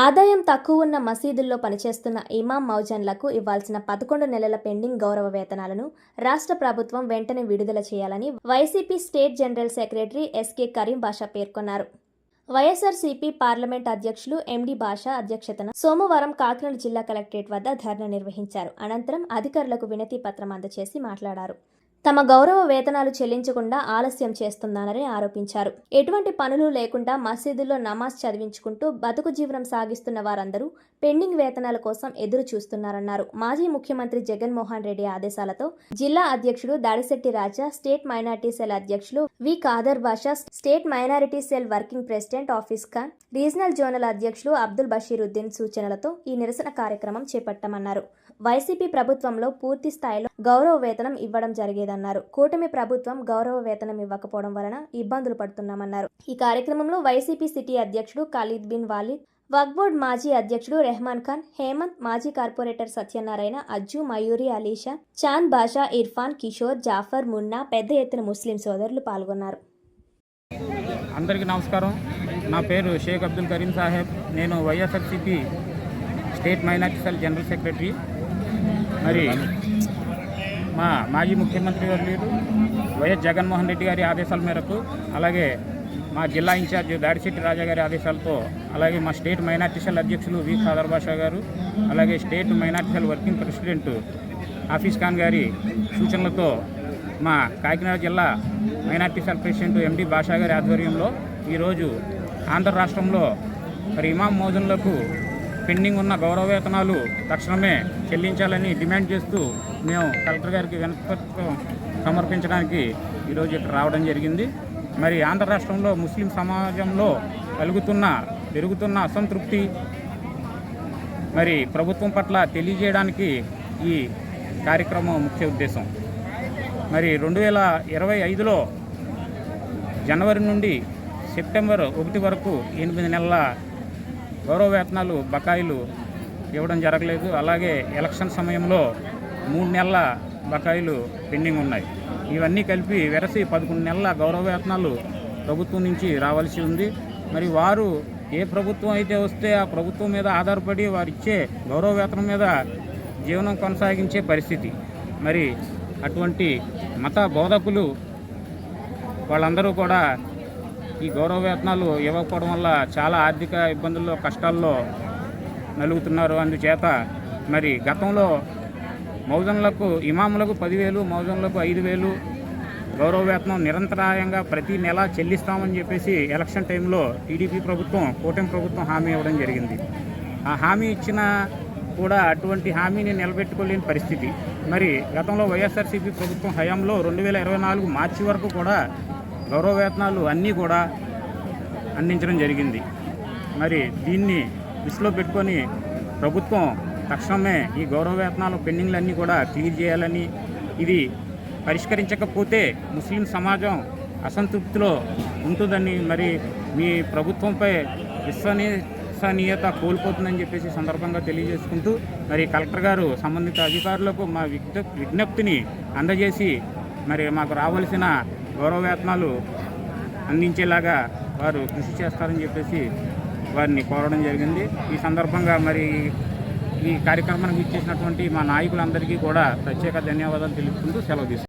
ఆదాయం తక్కువ ఉన్న మసీదుల్లో పనిచేస్తున్న ఇమాం మౌజన్లకు ఇవ్వాల్సిన పదకొండు నెలల పెండింగ్ గౌరవ వేతనాలను రాష్ట్ర ప్రభుత్వం వెంటనే విడుదల చేయాలని YCP state general secretary SK Kareem Basha పేర్కొన్నారు. వైఎస్ఆర్సీపీ పార్లమెంట్ అధ్యక్షులు ఎండి బాషా అధ్యక్షతన సోమవారం కాకినాడ జిల్లా కలెక్టరేట్ వద్ద ధర్నా నిర్వహించారు. అనంతరం అధికారులకు వినతి పత్రం అందజేసి మాట్లాడారు. తమ గౌరవ వేతనాలు చెల్లించకుండా ఆలస్యం చేస్తున్నారని ఆరోపించారు. ఎటువంటి పనులు లేకుండా మసీదుల్లో నమాజ్ చదివించుకుంటూ బతుకు జీవనం సాగిస్తున్న వారందరూ పెండింగ్ వేతనాల కోసం ఎదురు చూస్తున్నారన్నారు. మాజీ ముఖ్యమంత్రి జగన్మోహన్ రెడ్డి ఆదేశాలతో జిల్లా అధ్యక్షుడు Dadisetti Raja state minority cell అధ్యక్షులు V. Khader Basha state minority cell working president Afeez Khan regional zonal అధ్యక్షులు అబ్దుల్ బషీరుద్దీన్ సూచనలతో ఈ నిరసన కార్యక్రమం చేపట్టామన్నారు. వైసీపీ ప్రభుత్వంలో పూర్తి స్థాయిలో గౌరవ వేతనం ఇవ్వడం జరిగేది లేదన్నారు కూటమి ప్రభుత్వం గౌరవ వేతనం ఇవ్వకపోవడం వలన ఇబ్బందులు పడుతున్నామన్నారు. ఈ కార్యక్రమంలో వైసీపీ సిటీ అధ్యక్షుడు ఖలీద్ బిన్ వాలిద్ వక్బోర్డ్ మాజీ అధ్యక్షుడు రెహమాన్ ఖాన్ హేమంత్ మాజీ కార్పొరేటర్ సత్యనారాయణ అజ్జు మయూరి అలీషా చాంద్ బాషా ఇర్ఫాన్ కిషోర్ జాఫర్ మున్నా పెద్ద ఎత్తున ముస్లిం సోదరులు పాల్గొన్నారు. అందరికీ నమస్కారం. నా పేరు షేక్ అబ్దుల్ కరీం సాహెబ్. నేను YSRCP state minority cell general secretary. మరి మా మాజీ ముఖ్యమంత్రి వర్యులు వైఎస్ జగన్మోహన్ రెడ్డి గారి ఆదేశాల మేరకు అలాగే మా జిల్లా ఇన్ఛార్జ్ దాడిశెట్టి రాజా గారి ఆదేశాలతో అలాగే మా స్టేట్ మైనార్టీ సెల్ అధ్యక్షులు వి ఖాదర్ బాషా గారు అలాగే state minority cell working president Afeez Khan గారి సూచనలతో మా కాకినాడ జిల్లా minority cell president MD Basha గారి ఆధ్వర్యంలో ఈరోజు ఆంధ్ర రాష్ట్రంలో మరి ఇమాం మోజన్లకు పెండింగ్ ఉన్న గౌరవ వేతనాలు తక్షణమే చెల్లించాలని డిమాండ్ చేస్తూ మేము కలెక్టర్ గారికి వినపత్వం సమర్పించడానికి ఈరోజు ఇక్కడ రావడం జరిగింది. మరి ఆంధ్ర రాష్ట్రంలో ముస్లిం సమాజంలో కలుగుతున్న పెరుగుతున్న అసంతృప్తి మరి ప్రభుత్వం పట్ల తెలియజేయడానికి ఈ కార్యక్రమం ముఖ్య ఉద్దేశం. మరి రెండు వేల ఇరవై ఐదులో జనవరి నుండి సెప్టెంబర్ ఒకటి వరకు ఎనిమిది నెలల గౌరవ వేతనాలు బకాయిలు ఇవ్వడం జరగలేదు. అలాగే ఎలక్షన్ సమయంలో మూడు నెలల బకాయిలు పెండింగ్ ఉన్నాయి. ఇవన్నీ కలిపి వెరసి పదకొండు నెలల గౌరవ వేతనాలు ప్రభుత్వం నుంచి రావాల్సి ఉంది. మరి వారు ఏ ప్రభుత్వం అయితే వస్తే ఆ ప్రభుత్వం మీద ఆధారపడి వారు ఇచ్చే గౌరవ వేతనం మీద జీవనం కొనసాగించే పరిస్థితి. మరి అటువంటి మత బోధకులు వాళ్ళందరూ కూడా ఈ గౌరవ వేతనాలు ఇవ్వకపోవడం వల్ల చాలా ఆర్థిక ఇబ్బందుల్లో కష్టాల్లో నలుగుతున్నారు. అందుచేత మరి గతంలో మౌజన్లకు ఇమాములకు పదివేలు మౌజన్లకు ఐదు వేలు గౌరవ వేతనం నిరంతరాయంగా ప్రతి నెల చెల్లిస్తామని చెప్పేసి ఎలక్షన్ టైంలో టీడీపీ ప్రభుత్వం కూటమి ప్రభుత్వం హామీ ఇవ్వడం జరిగింది. ఆ హామీ ఇచ్చిన కూడా అటువంటి హామీని నిలబెట్టుకోలేని పరిస్థితి. మరి గతంలో వైఎస్ఆర్సీపీ ప్రభుత్వం హయాంలో రెండు వేల ఇరవై నాలుగు మార్చి వరకు కూడా గౌరవ వేతనాలు అన్నీ కూడా అందించడం జరిగింది. మరి దీన్ని దృష్టిలో పెట్టుకొని ప్రభుత్వం తక్షణమే ఈ గౌరవ వేతనాలు పెండింగ్లన్నీ కూడా క్లియర్ చేయాలని ఇది పరిష్కరించకపోతే ముస్లిం సమాజం అసంతృప్తిలో ఉంటుందని మరి మీ ప్రభుత్వంపై విశ్వసనీయత కోల్పోతుందని చెప్పేసి సందర్భంగా తెలియజేసుకుంటూ మరి కలెక్టర్ గారు సంబంధిత అధికారులకు మా విజ్ఞప్తిని అందజేసి మరి మాకు రావాల్సిన గౌరవ వేతనాలు అందించేలాగా వారు కృషి చేస్తారని చెప్పేసి వారిని కోరడం జరిగింది. ఈ సందర్భంగా మరి ఈ కార్యక్రమానికి ఇచ్చేసినటువంటి మా నాయకులందరికీ కూడా ప్రత్యేక ధన్యవాదాలు తెలుపుకుంటూ సెలవు తీసుకుంటాం